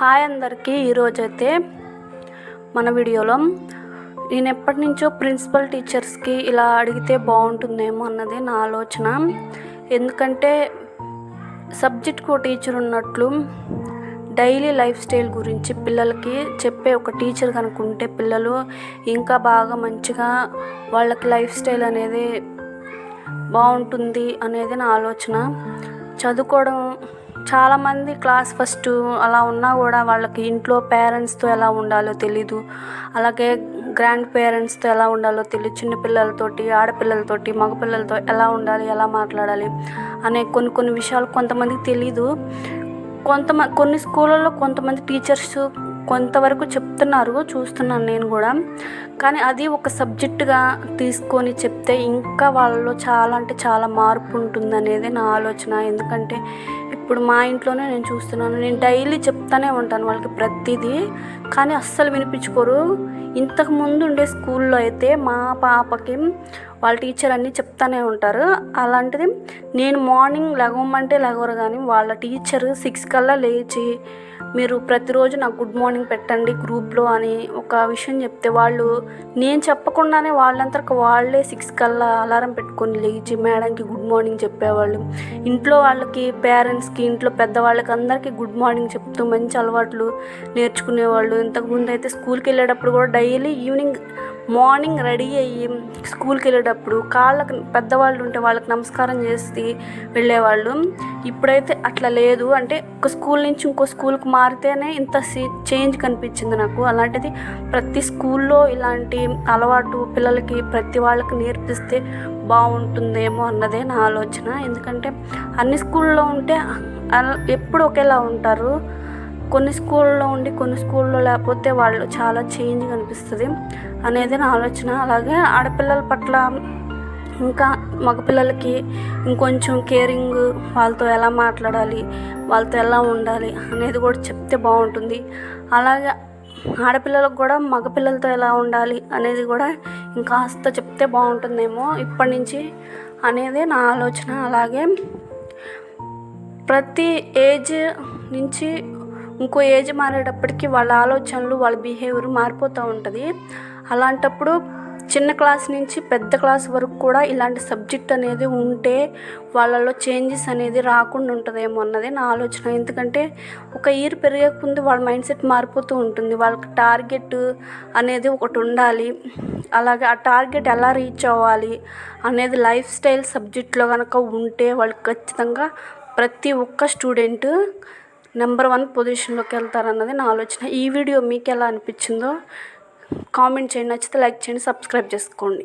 Hi అందరికీ. ఈరోజైతే మన వీడియోలో నేను ఎప్పటి నుంచో ప్రిన్సిపల్ టీచర్స్కి ఇలా అడిగితే బాగుంటుందేమో అన్నది నా ఆలోచన. ఎందుకంటే సబ్జెక్ట్కి టీచర్ ఉన్నట్లు డైలీ లైఫ్ స్టైల్ గురించి పిల్లలకి చెప్పే ఒక టీచర్ కనుకుంటే పిల్లలు ఇంకా బాగా మంచిగా వాళ్ళకి లైఫ్ స్టైల్ అనేది బాగుంటుంది అనేది నా ఆలోచన. చదువుకోవడం చాలామంది క్లాస్ ఫస్ట్ అలా ఉన్నా కూడా వాళ్ళకి ఇంట్లో పేరెంట్స్తో ఎలా ఉండాలో తెలీదు. అలాగే గ్రాండ్ పేరెంట్స్తో ఎలా ఉండాలో తెలియదు చిన్న పిల్లలతోటి ఆడపిల్లలతోటి మగపిల్లలతో ఎలా ఉండాలి ఎలా మాట్లాడాలి అనే కొన్ని కొన్ని విషయాలు కొంతమందికి తెలీదు. కొంతమంది కొన్ని స్కూళ్ళల్లో కొంతమంది టీచర్స్ కొంతవరకు చెప్తున్నారు చూస్తున్నాను నేను కూడా. కానీ అది ఒక సబ్జెక్టుగా తీసుకొని చెప్తే ఇంకా వాళ్ళలో చాలా అంటే చాలా మార్పు ఉంటుంది అనేది నా ఆలోచన. ఎందుకంటే ఇప్పుడు మా ఇంట్లోనే నేను చూస్తున్నాను. నేను డైలీ చెప్తానే ఉంటాను వాళ్ళకి ప్రతిదీ కానీ అస్సలు వినిపించుకోరు. ఇంతకుముందు ఉండే స్కూల్లో అయితే మా పాపకి వాళ్ళ టీచర్ అన్నీ చెప్తానే ఉంటారు. అలాంటిది నేను మార్నింగ్ లెగవమంటే లెగవరు కానీ వాళ్ళ టీచర్ సిక్స్ కల్లా లేచి మీరు ప్రతిరోజు నాకు గుడ్ మార్నింగ్ పెట్టండి గ్రూప్లో అని ఒక విషయం చెప్తే వాళ్ళు నేను చెప్పకుండానే వాళ్ళంతకు వాళ్ళే సిక్స్ కల్లా అలారం పెట్టుకొని లేచి మేడంకి గుడ్ మార్నింగ్ చెప్పేవాళ్ళు. ఇంట్లో వాళ్ళకి పేరెంట్స్కి ఇంట్లో పెద్దవాళ్ళకి అందరికీ గుడ్ మార్నింగ్ చెప్తూ మంచి అలవాట్లు నేర్చుకునేవాళ్ళు. ఇంతకుముందు అయితే స్కూల్కి వెళ్ళేటప్పుడు కూడా డైలీ ఈవినింగ్ మార్నింగ్ రెడీ అయ్యి స్కూల్కి వెళ్ళేటప్పుడు కాళ్ళకి పెద్దవాళ్ళు ఉంటే వాళ్ళకి నమస్కారం చేసి వెళ్ళేవాళ్ళు. ఇప్పుడైతే అట్లా లేదు. అంటే ఒక స్కూల్ నుంచి ఇంకో స్కూల్కి మారితేనే ఇంత చేంజ్ కనిపించింది నాకు. అలాంటిది ప్రతి స్కూల్లో ఇలాంటి అలవాటు పిల్లలకి ప్రతి వాళ్ళకి నేర్పిస్తే బాగుంటుందేమో అన్నదే నా ఆలోచన. ఎందుకంటే అన్ని స్కూల్లో ఉంటే ఎప్పుడు ఒకేలా ఉంటారు. కొన్ని స్కూల్లో ఉండి కొన్ని స్కూల్లో లేకపోతే వాళ్ళు చాలా చేంజ్ కనిపిస్తుంది అనేది నా ఆలోచన. అలాగే ఆడపిల్లల పట్ల ఇంకా మగపిల్లలకి ఇంకొంచెం కేరింగ్ వాళ్ళతో ఎలా మాట్లాడాలి వాళ్ళతో ఎలా ఉండాలి అనేది కూడా చెప్తే బాగుంటుంది. అలాగే ఆడపిల్లలకు కూడా మగపిల్లలతో ఎలా ఉండాలి అనేది కూడా ఇంకాస్త చెప్తే బాగుంటుందేమో ఇప్పటి నుంచి అనేది నా ఆలోచన. అలాగే ప్రతి ఏజ్ నుంచి ఇంకో ఏజ్ మారేటప్పటికి వాళ్ళ ఆలోచనలు వాళ్ళ బిహేవియర్ మారిపోతూ ఉంటుంది. అలాంటప్పుడు చిన్న క్లాస్ నుంచి పెద్ద క్లాస్ వరకు కూడా ఇలాంటి సబ్జెక్ట్ అనేది ఉంటే వాళ్ళలో చేంజెస్ అనేది రాకుండా ఉంటుందేమో అన్నది నా ఆలోచన. ఎందుకంటే ఒక ఇయర్ పెరిగే ముందు వాళ్ళ మైండ్ సెట్ మారిపోతూ ఉంటుంది. వాళ్ళకి టార్గెట్ అనేది ఒకటి ఉండాలి. అలాగే ఆ టార్గెట్ ఎలా రీచ్ అవ్వాలి అనేది లైఫ్ స్టైల్ సబ్జెక్ట్లో కనుక ఉంటే వాళ్ళకి ఖచ్చితంగా ప్రతి ఒక్క స్టూడెంట్ నెంబర్ వన్ పొజిషన్లోకి వెళ్తారన్నది నా ఆలోచన. ఈ వీడియో మీకు ఎలా అనిపించిందో కామెంట్ చేయండి నచ్చితే లైక్ చేయండి సబ్స్క్రైబ్ చేసుకోండి.